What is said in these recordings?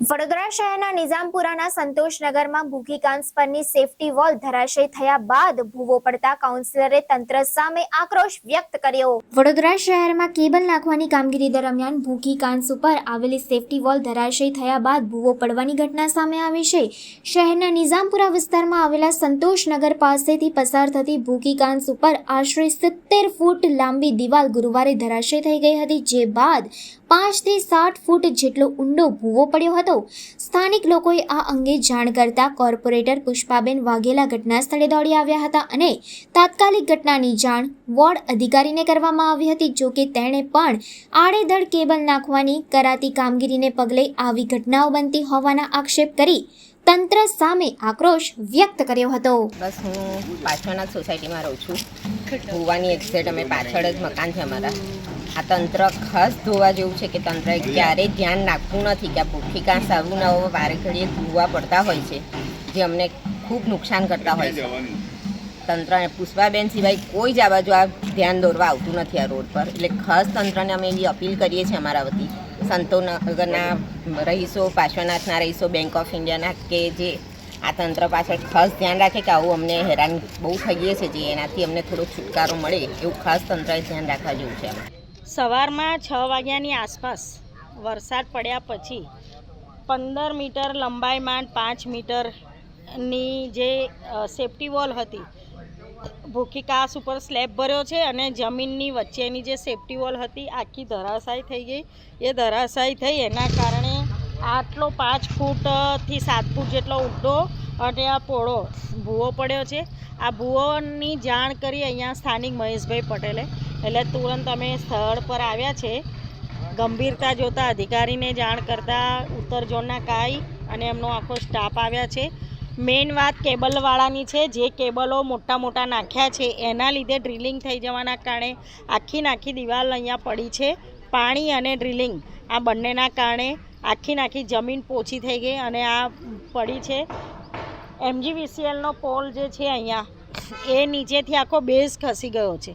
વડોદરા શહેરના નિઝામપુરાના સંતોષનગરમાં ભૂખીકાંસ પરની safety wall ધરાશય થયા બાદ ભૂવો પડતા કાઉન્સિલરે તંત્ર સામે આક્રોશ વ્યક્ત કર્યો. વડોદરા શહેરમાં કેબલ નાખવાની કામગીરી દરમિયાન ભૂખીકાંસ ઉપર આવેલી સેફટી વોલ ધરાશય થયા બાદ ભૂવો પડવાની ઘટના સામે આવી છે. શહેરના નિઝામપુરા વિસ્તારમાં આવેલા સંતોષનગર પાસેથી પસાર થતી ભૂખીકાંસ ઉપર આશરે સિત્તેર ફૂટ લાંબી દિવાલ ગુરુવારે ધરાશય થઈ ગઈ હતી, જે બાદ પાંચથી સાત ફૂટ જેટલો ઊંડો ભૂવો પડ્યો હતો. સ્થાનિક લોકોએ આ અંગે જાણ કરતા કોર્પોરેટર પુષ્પાબેન વાઘેલા ઘટના સ્થળે દોડી આવ્યા હતા અને તાત્કાલિક ઘટનાની જાણ વોર્ડ અધિકારીને કરવામાં આવી હતી જોકે તેણે પણ આડેધડ કેબલ નાખવાની કરાતી કામગીરીને પગલે આવી ઘટનાઓ બનતી હોવાના આક્ષેપ કરી તંત્ર સામે આક્રોશ વ્યક્ત કર્યો હતો. બસ હું પાછળના સોસાયટીમાં રહું છું. ધોવાની એક્ઝેટ અમે પાછળ જ મકાન છે અમારા. આ તંત્ર ખાસ ધોવા જેવું છે કે તંત્રએ ક્યારેય ધ્યાન નાખવું નથી કે આ પુઠ્ઠી કાં સારું ન હોવા વારે ઘડીએ ધોવા પડતા હોય છે. જે અમને ખૂબ નુકસાન કરતા હોય છે. તંત્ર અને પુષ્પાબેન સિવાય કોઈ જ આ બાજુ આ ધ્યાન દોરવા આવતું નથી આ રોડ પર. એટલે ખાસ તંત્રને અમે એવી અપીલ કરીએ છીએ અમારા વતી. સંતોનગરના રહીશો, પાર્શ્વનાથના રહીશો બેંક ઓફ ઇન્ડિયાના કે જે આ તંત્ર પાછળ ખાસ ધ્યાન રાખે કે આવું અમને હેરાન બહુ થઈએ છે, જે એનાથી અમને થોડો છુટકારો મળે, એવું ખાસ તંત્રએ ધ્યાન રાખવા જેવું છે સવારમાં છ વાગ્યાની આસપાસ વરસાદ પડ્યા પછી પંદર મીટર લંબાઈમાં પાંચ મીટરની જે સેફટી વોલ હતી ભૂખી કાસ ઉપર સ્લેબ ભર્યો છે અને જમીનની વચ્ચેની જે સેફટી વોલ હતી, આખી ધરાશાયી થઈ ગઈ. એ ધરાશાયી થઈ એના કારણે આટલો પાંચ ફૂટથી સાત ફૂટ જેટલો ઊંડો અને આ પોળો ભૂવો પડ્યો છે. આ ભૂવોની જાણ કરી અહીંયા સ્થાનિક મહેશભાઈ પટેલે. એટલે તુરંત અમે સ્થળ પર આવ્યા છે. ગંભીરતા જોતા અધિકારીને જાણ કરતાં ઉત્તર ઝોનના કાઈ અને એમનો આખો સ્ટાફ આવ્યા છે. મેઇન વાત કેબલવાળાની છે. જે કેબલો મોટા મોટા નાખ્યા છે, એના લીધે ડ્રિલિંગ થઈ જવાના કારણે આખી નાખી દિવાલ અહીંયા પડી છે. પાણી અને ડ્રિલિંગ આ બંનેના કારણે આખી નાખી જમીન પોચી થઈ ગઈ અને આ પડી છે. એમજીવીસીએલનો પોલ જે છે અહીંયા, એ નીચેથી આખો બેઝ ખસી ગયો છે.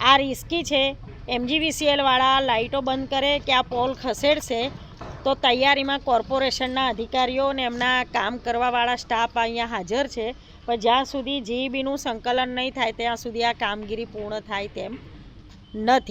આ રિસ્કી છે. એમજીવીસીએલવાળા લાઇટો બંધ કરે કે આ પોલ ખસેડશે તો તૈયારીમાં કોર્પોરેશનના અધિકારીઓ અને એમના કામ કરવાવાળા સ્ટાફ અહીંયા હાજર છે. પણ જ્યાં સુધી જીબીનું સંકલન નહીં થાય, ત્યાં સુધી આ કામગીરી પૂર્ણ થાય તેમ નથી.